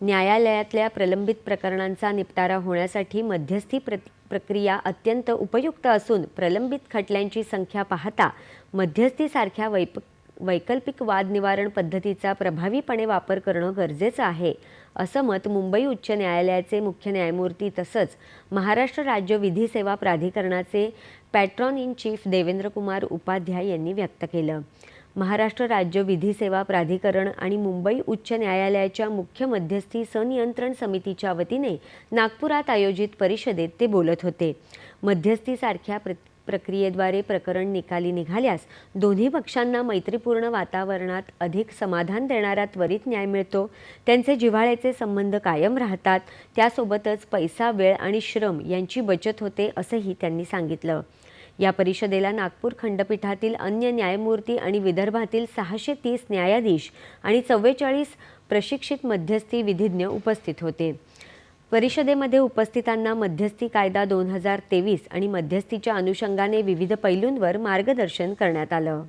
न्यायालयातल्या प्रलंबित प्रकरणांचा निपटारा होण्यासाठी मध्यस्थी प्र प्रक्रिया अत्यंत उपयुक्त असून प्रलंबित खटल्यांची संख्या पाहता मध्यस्थीसारख्या वैप वैकल्पिक वाद निवारण पद्धतीचा प्रभावीपणे वापर करणं गरजेचं आहे असं मत मुंबई उच्च न्यायालयाचे मुख्य न्यायमूर्ती तसंच महाराष्ट्र राज्य विधी सेवा प्राधिकरणाचे patron in chief Devendrakumar Upadhyay यांनी व्यक्त केलं. महाराष्ट्र राज्य विधी सेवा प्राधिकरण आणि मुंबई उच्च न्यायालयाच्या मुख्य मध्यस्थी सनियंत्रण समितीच्या वतीने नागपुरात आयोजित परिषदेत ते बोलत होते. मध्यस्थीसारख्या प्र प्रक्रियेद्वारे प्रकरण निकाली निघाल्यास दोन्ही पक्षांना मैत्रीपूर्ण वातावरणात अधिक समाधान देणारा त्वरित न्याय मिळतो. त्यांचे जिव्हाळ्याचे संबंध कायम राहतात. त्यासोबतच पैसा वेळ आणि श्रम यांची बचत होते असंही त्यांनी सांगितलं. या परिषदेला नागपूर खंडपीठातील अन्य न्यायमूर्ती आणि विदर्भातील सहाशे तीस न्यायाधीश आणि चव्वेचाळीस प्रशिक्षित मध्यस्थी विधिज्ञ उपस्थित होते. परिषदेमध्ये उपस्थितांना मध्यस्थी कायदा दोन हजार तेवीस आणि मध्यस्थीच्या अनुषंगाने विविध पैलूंवर मार्गदर्शन करण्यात आलं.